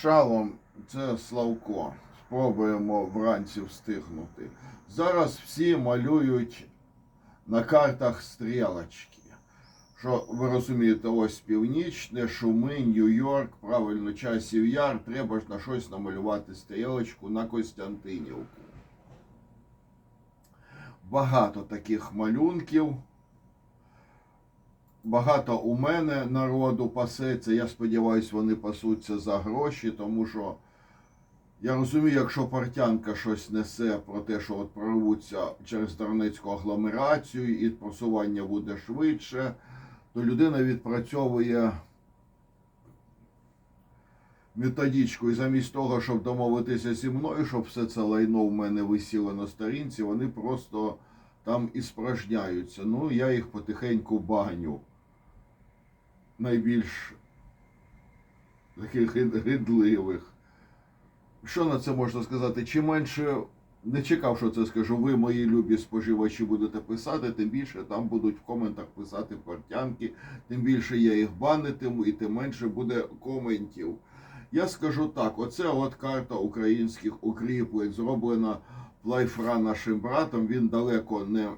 Шалом, це Славко. Спробуємо вранці встигнути. Зараз всі малюють на картах стрілочки. Що ви розумієте, ось північне, Шуми, Нью-Йорк, правильно, часів яр, треба ж на щось намалювати стрілочку на Костянтинівку. Багато таких малюнків. Багато у мене народу пасеться. Я сподіваюся, вони пасуться за гроші, тому що я розумію, якщо портянка щось несе про те, що от прорвуться через Донецьку агломерацію і просування буде швидше, то людина відпрацьовує методичку. І замість того, щоб домовитися зі мною, щоб все це лайно в мене висіло на сторінці, вони просто там і спражняються. Ну, я їх потихеньку баню. Найбільш таких гид- гидливих. Що на це можна сказати? Чим менше не чекав, що це скажу. Ви, мої любі споживачі, будете писати, тим більше там будуть в коментах писати портянки, тим більше я їх банитиму і тим менше буде коментів. Я скажу так: оце от карта українських укріплень, зроблена Плайфра нашим братом. Він далеко не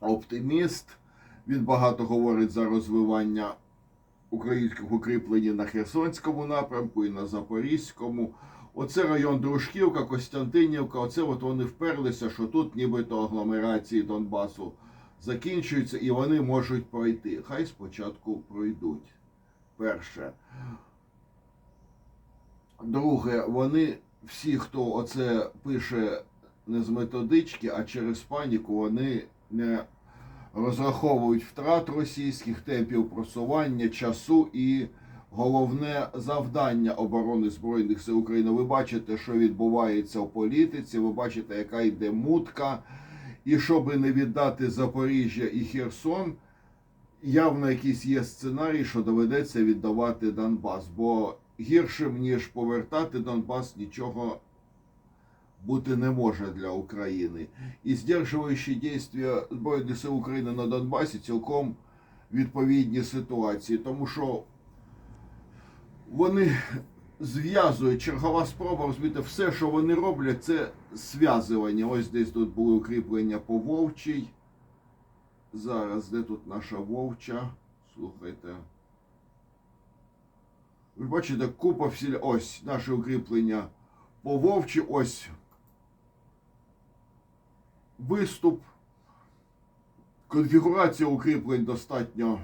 оптиміст. Він багато говорить за розвивання українських укріплень на Херсонському напрямку і на Запорізькому. Оце район Дружківка, Костянтинівка. Оце от вони вперлися, що тут нібито агломерації Донбасу закінчуються і вони можуть пройти. Хай спочатку пройдуть. Перше. Друге, вони всі, хто оце пише не з методички, а через паніку, вони не розраховують втрат російських темпів просування, часу і головне завдання оборони Збройних сил України. Ви бачите, що відбувається в політиці, ви бачите, яка йде мутка. І щоб не віддати Запоріжжя і Херсон, явно якийсь є сценарій, що доведеться віддавати Донбас. Бо гіршим, ніж повертати Донбас, нічого бути не може для України. І здержуючі дійства Збройних сил України на Донбасі цілком відповідні ситуації, тому що вони зв'язують чергова спроба розумієте, все, що вони роблять, це зв'язування. Ось десь тут були укріплення по Вовчій. Зараз де тут наша Вовча? Слухайте. Ви бачите, купа всіля. Ось наше укріплення по Вовчі. Ось виступ. Конфігурація укріплень достатньо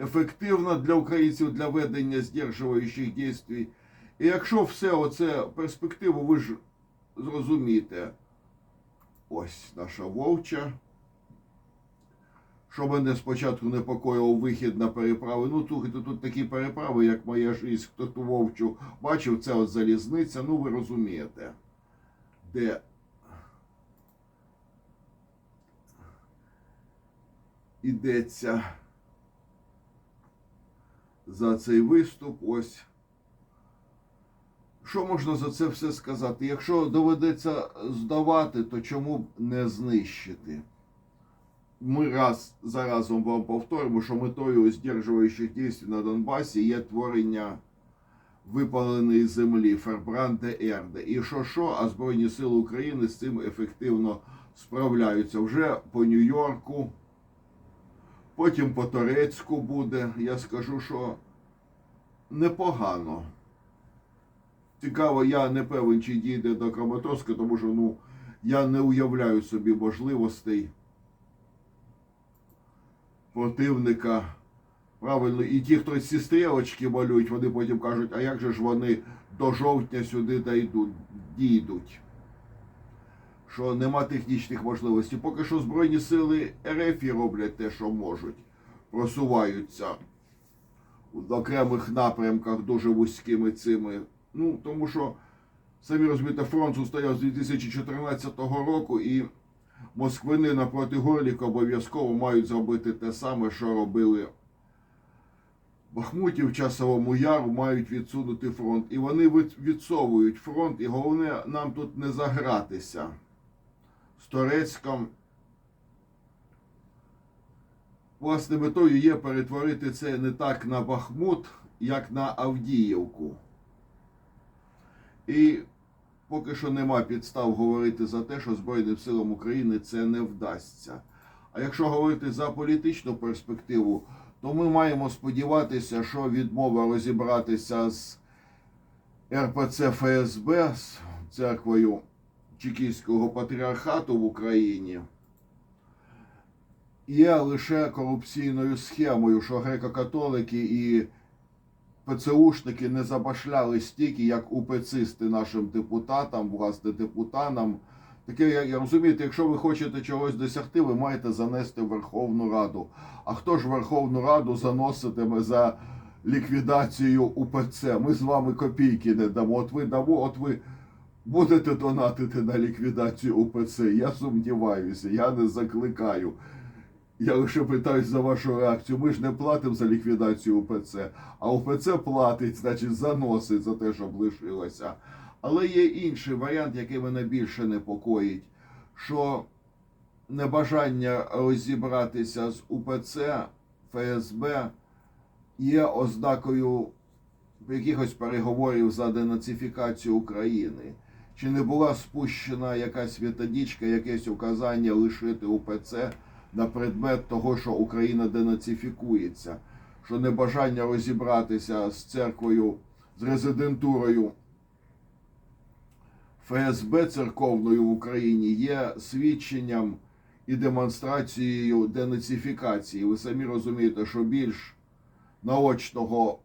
ефективна для українців для ведення здержуючих дій. І якщо все оце перспективу, ви ж зрозумієте, ось наша вовча. Що мене спочатку непокоїв вихід на переправи. Ну, слухайте, тут такі переправи, як моя життя, хто ту вовчу бачив, це от залізниця, ну ви розумієте, де ідеться за цей виступ. Ось. Що можна за це все сказати? Якщо доведеться здавати, то чому б не знищити? Ми раз за разом вам повторимо, що метою здержуючих дій на Донбасі є творення випаленої землі Фербранде Ерде. І що що, а Збройні Сили України з цим ефективно справляються. Вже по Нью-Йорку, потім по Торецьку буде. Я скажу, що непогано. Цікаво, я не певен, чи дійде до Краматорська, тому що ну, я не уявляю собі можливостей противника. Правильно, і ті, хто ці стрілочки малюють, вони потім кажуть, а як же ж вони до жовтня сюди дійдуть? Що нема технічних можливостей. Поки що Збройні сили РФ роблять те, що можуть, просуваються в окремих напрямках дуже вузькими цими. Ну, тому що, самі розумієте, фронт стояв з 2014 року, і москвини напроти Горліка обов'язково мають зробити те саме, що робили Бахмуті в Часовому Яру, мають відсунути фронт. І вони відсовують фронт, і головне нам тут не загратися з Торецьком. Власне, метою є перетворити це не так на Бахмут як на Авдіївку. І поки що нема підстав говорити за те, що Збройним силам України це не вдасться. А якщо говорити за політичну перспективу, то ми маємо сподіватися, що відмова розібратися з РПЦ ФСБ, з церквою Чекійського патріархату в Україні, є лише корупційною схемою, що греко-католики і ПЦУшники не забашляли стільки, як УПЦисти нашим депутатам, власне, депутатам. Таке, я, я розумієте, якщо ви хочете чогось досягти, ви маєте занести в Верховну Раду. А хто ж Верховну Раду заноситиме за ліквідацію УПЦ? Ми з вами копійки не дамо. От ви дамо, от ви будете донатити на ліквідацію УПЦ. Я сумніваюся, я не закликаю. Я лише питаюсь за вашу реакцію. Ми ж не платимо за ліквідацію УПЦ, а УПЦ платить, значить, заносить за те, щоб лишилося. Але є інший варіант, який мене більше непокоїть, що небажання розібратися з УПЦ ФСБ є ознакою якихось переговорів за денацифікацію України. Чи не була спущена якась методичка, якесь указання лишити УПЦ на предмет того, що Україна денацифікується, що небажання розібратися з церквою, з резидентурою ФСБ церковною в Україні є свідченням і демонстрацією денацифікації. Ви самі розумієте, що більш наочного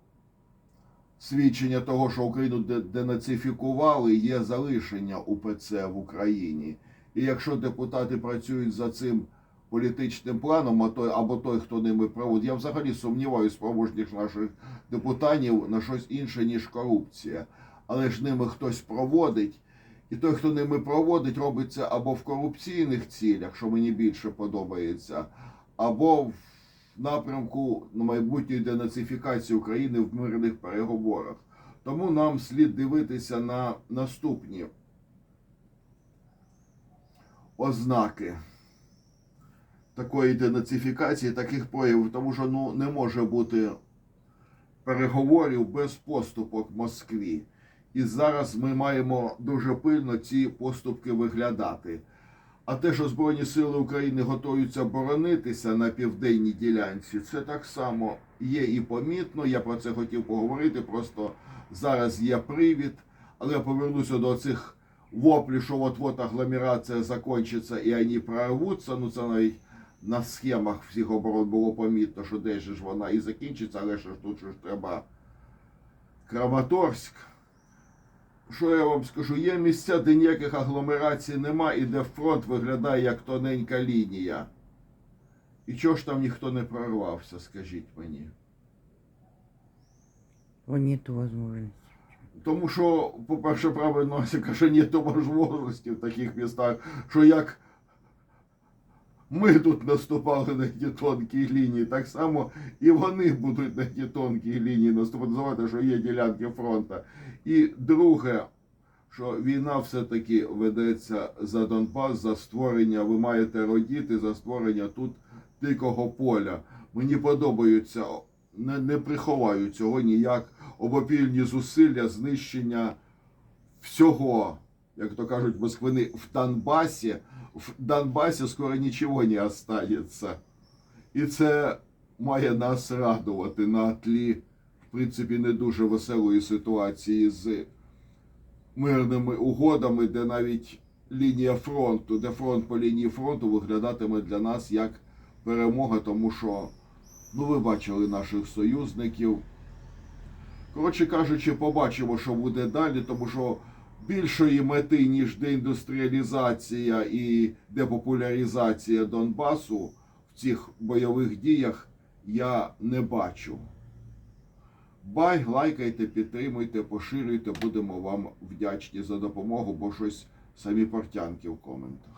свідчення того, що Україну де- денацифікували, є залишення УПЦ в Україні. І якщо депутати працюють за цим політичним планом, а той або той, хто ними проводить, я взагалі сумніваюся в наших депутатів на щось інше, ніж корупція. Але ж ними хтось проводить. І той, хто ними проводить, робить це або в корупційних цілях, що мені більше подобається, або в напрямку на майбутньої денацифікації України в мирних переговорах. Тому нам слід дивитися на наступні ознаки такої денацифікації, таких проявів, тому що ну, не може бути переговорів без поступок в Москві. І зараз ми маємо дуже пильно ці поступки виглядати. А те, що Збройні Сили України готуються боронитися на південній ділянці, це так само є і помітно. Я про це хотів поговорити. Просто зараз є привід. Але я повернуся до цих воплів, що от-от агломерація закінчиться і вони прорвуться. Ну це навіть на схемах всіх оборот було помітно, що десь ж вона і закінчиться, але ж тут ж треба Краматорськ. Що я вам скажу? Є місця, де ніяких агломерацій нема і де фронт виглядає як тоненька лінія. І чого ж там ніхто не прорвався, скажіть мені? О, нету возможности. Тому що, по-перше, правильно каже, нету можливості в таких містах, що як ми тут наступали на ті тонкі лінії, так само і вони будуть на ті тонкі лінії наступати. Що є ділянки фронту. І друге, що війна все-таки ведеться за Донбас, за створення, ви маєте родіти за створення тут дикого поля. Мені подобаються, не, не приховаю цього ніяк обопільні зусилля знищення всього, як то кажуть москвини, в Донбасі. В Донбасі скоро нічого не останеться. І це має нас радувати на тлі, принципі, не дуже веселої ситуації з мирними угодами, де навіть лінія фронту, де фронт по лінії фронту виглядатиме для нас як перемога, тому що, ну, ви бачили наших союзників. Коротше кажучи, побачимо, що буде далі, тому що більшої мети, ніж деіндустріалізація і депопуляризація Донбасу в цих бойових діях я не бачу. Бай, лайкайте, підтримуйте, поширюйте, будемо вам вдячні за допомогу, бо щось самі портянки в коментах.